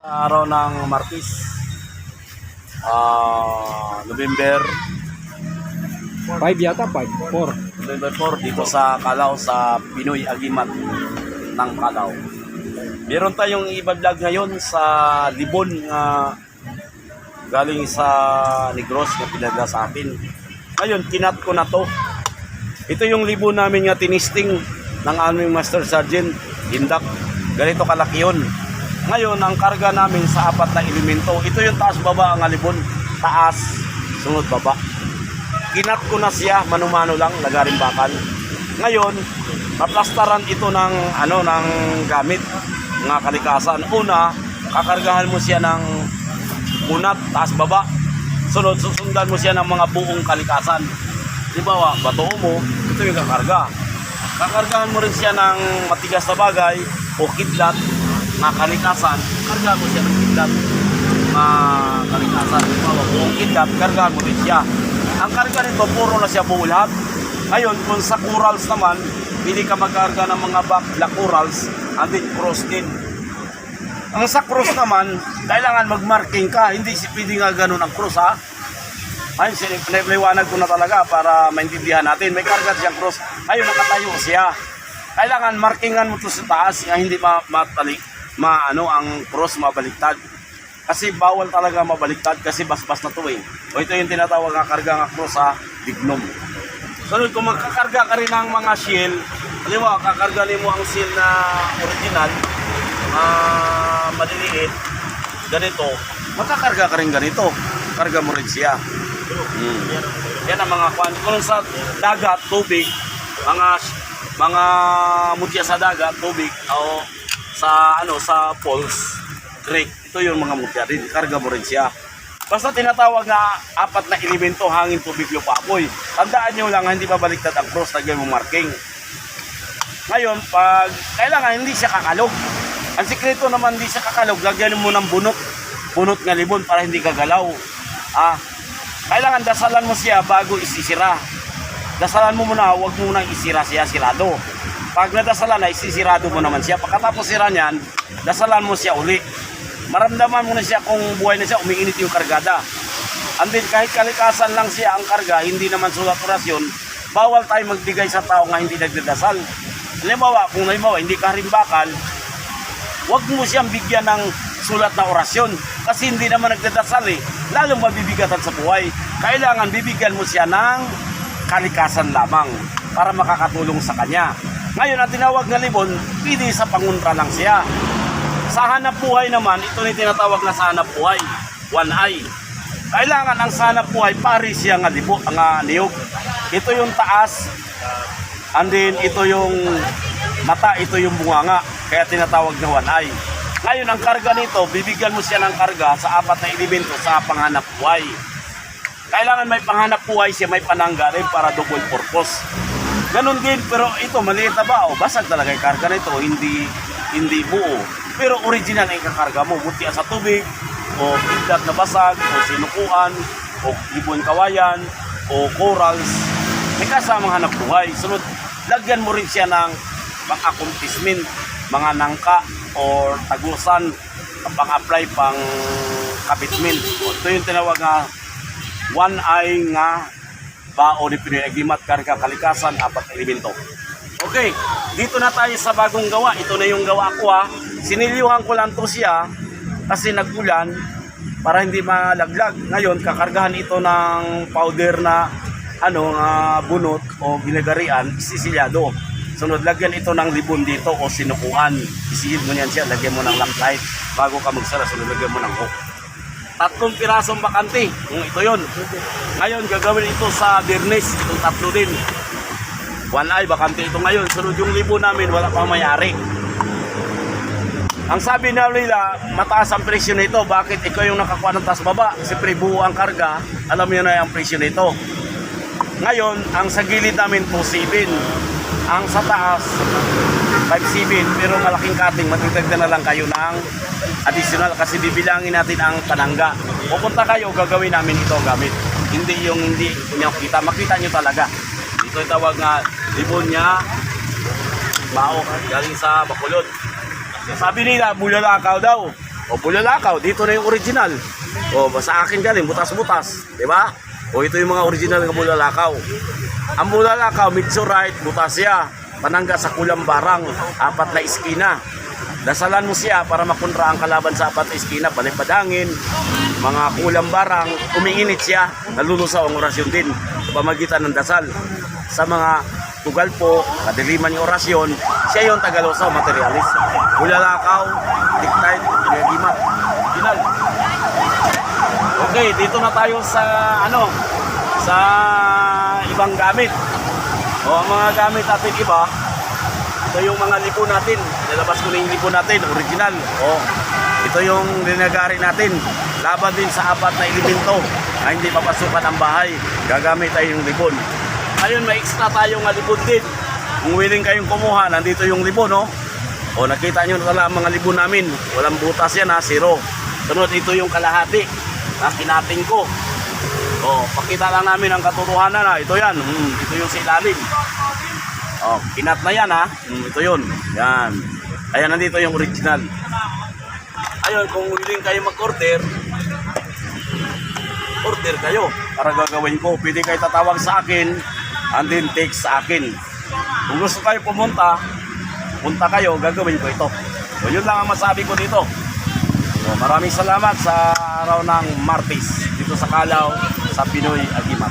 Araw ng Martis. Ah, November 5 yata, 5. 4. November 4 dito sa Calao sa Pinoy Agimat ng Calao. Meron tayong i-vlog ngayon sa Libon nga galing sa Negros na pinadala sa atin. Ngayon, kinat ko na to. Ito yung libon namin nga tinisting ng aming Master Sergeant, Indak. Ganito kalaki yun. Ngayon, ang karga namin sa apat na elemento, ito yung taas-baba ang alibon. Taas, sunod baba. Kinat ko na siya, mano-mano lang, nagarimbakan. Ngayon, maplastaran ito ng ano ng gamit mga kalikasan. Una, kakargahan mo siya ng unat, taas baba. Sunod, susundan mo siya ng mga buong kalikasan. Di ba, bato mo, ito yung kakarga. Kakargahan mo rin siya ng matigas na bagay o kidlat na kalikasan. Kargahan mo siya ng kidlat na kalikasan. Di ba, buong kidlat, kargahan mo rin siya. Ang karga nito, puro na siya buo lahat. Ngayon, kung sa corals naman, pili ka magkarga ng mga back black corals, andin cross din. Ang sa cross naman, kailangan mag-marking ka. Hindi si pwede nga ganun ang cross ha. Ayun, sinipaliwanag ko na talaga para maintindihan natin. May karga siyang cross. Ayun, nakatayo siya. Kailangan markingan mo to sa taas nga hindi ma matali, ma ano ang cross mabaliktad. Kasi bawal talaga mabaliktad kasi basbas na to eh. O ito yung tinatawag na karga nga cross sa dignum. Sunod, kung magkakarga ka rin ng mga shell, halimbawa, kakarga mo ang shell na original, ah maliliit, ganito, magkakarga ka rin ganito. Karga mo rin siya. Hmm. Yan ang mga kwan. Kung sa dagat, tubig, mga mga mutya sa dagat, tubig, o sa ano sa falls, creek, ito yung mga mutya din. Karga mo rin siya. Basta tinatawag na apat na elemento, hangin, tubig, lupa, apoy. Tandaan nyo lang, hindi babaliktad ang cross, lagyan mo marking. Ngayon, pag kailangan hindi siya kakalog. Ang sikreto naman hindi siya kakalog, lagyan mo ng bunot. Bunot nga libon para hindi kagalaw. Ah, kailangan dasalan mo siya bago isisira. Dasalan mo muna, huwag mo nang isira siya, sirado. Pag nadasalan na, isisirado mo naman siya. Pagkatapos sira niyan, dasalan mo siya uli. Maramdaman mo na siya kung buhay na siya, umiinit yung kargada. And then, kahit kalikasan lang siya ang karga, hindi naman sulat orasyon, bawal tayo magbigay sa tao nga hindi nagdadasal. Halimbawa, kung halimbawa, hindi ka harimbakal, huwag mo siyang bigyan ng sulat na orasyon kasi hindi naman nagdadasal eh. Lalong mabibigatan sa buhay. Kailangan bibigyan mo siya ng kalikasan lamang para makakatulong sa kanya. Ngayon, ang tinawag na libon, pwede sa pangunra lang siya. Sa hanap buhay naman, ito ni tinatawag na sa hanap buhay, one eye. Kailangan ang sa hanap buhay, pari siya nga libo, nga niyog. Ito yung taas, and then ito yung mata, ito yung bunganga. Kaya tinatawag na one eye. Ngayon, ang karga nito, bibigyan mo siya ng karga sa apat na elemento sa panghanap buhay. Kailangan may panghanap buhay siya, may panangga rin para double purpose. Ganon din, pero ito, maliit na ba? O, basag talaga yung karga nito, hindi, hindi buo. Pero original ang kakarga mo, buti sa tubig, o kidlat na basag, o sinukuan, o ibon kawayan, o corals. May kasamang hanap buhay. Sunod, lagyan mo rin siya ng pang-accomplishment, mga nangka or tagusan, pang-apply pang kapitment. Ito yung tinawag nga one eye nga bao ni Pinoy Agrimat Karga Kalikasan apat elemento. Okay, dito na tayo sa bagong gawa. Ito na yung gawa ko ha. Sinilyuhan ko lang to siya kasi nagulan para hindi malaglag. Ngayon, kakargahan ito ng powder na ano, nga bunot o ginagarian, sisilyado. Sunod, lagyan ito ng libon dito o sinukuan. Isihid mo niyan siya, lagyan mo ng loctite bago ka magsara. Sunod, lagyan mo ng hook tatlong pirasong bakante. Kung ito yon. Ngayon, gagawin ito sa Bernes. Itong tatlo din. One eye, bakante ito ngayon. Sunod yung libo namin, wala pang mayari. Ang sabi na nila, mataas ang presyo nito. Bakit ikaw yung nakakuha ng taas baba? Siyempre buo ang karga, alam mo na ang presyo nito. Ngayon, ang sa gilid namin po 7. Ang sa taas, 5-7. Pero malaking cutting, matitagda na lang kayo ng additional kasi bibilangin natin ang panangga. Pupunta kayo, gagawin namin ito gamit. Hindi yung hindi niyo kita. Makita nyo talaga. Ito tawag nga, libon niya, bao, galing sa Bacolod. Sabi nila, bulalakaw daw. O bulalakaw, dito na yung original. O sa akin galing, butas-butas. Di ba? O ito yung mga original ng bulalakaw. Ang bulalakaw, mitsurite, butasya, panangga sa kulang barang, apat na iskina. Dasalan mo siya para makontra ang kalaban sa apat na iskina, palipadangin, mga kulang barang, umiinit siya, nalulusaw ang orasyon din sa pamagitan ng dasal. Sa mga tugal po, kadiliman yung orasyon, siya yung tagalusaw, materialis. Bulalakaw, dictite, pinagimat, final. Okay, dito na tayo sa ano, sa ibang gamit. O ang mga gamit natin iba, ito yung mga lipo natin. Nilabas ko na yung lipo natin, original. O, ito yung linagari natin. Laban din sa apat na elemento na hindi papasukan ang bahay. Gagamit tayo yung libon. Ngayon, may extra tayong nga libon din. Kung willing kayong kumuha, nandito yung libon, no? O, nakita nyo na ang mga libon namin. Walang butas yan, ha? Zero. Sunod, ito yung kalahati na kinating ko. O, pakita lang namin ang katotohanan na. Ito yan. Hmm, ito yung sa ilalim. Oh, kinat na yan ha. Hmm, ito yun. Yan. Ayan, nandito yung original. Ayun, kung willing kayo mag-order, order kayo para gagawin ko. Pwede kayo tatawag sa akin and then text sa akin. Kung gusto kayo pumunta, punta kayo, gagawin ko ito. So, yun lang ang masabi ko dito. So, maraming salamat sa araw ng Martes dito sa Kalaw sa Pinoy Agimat.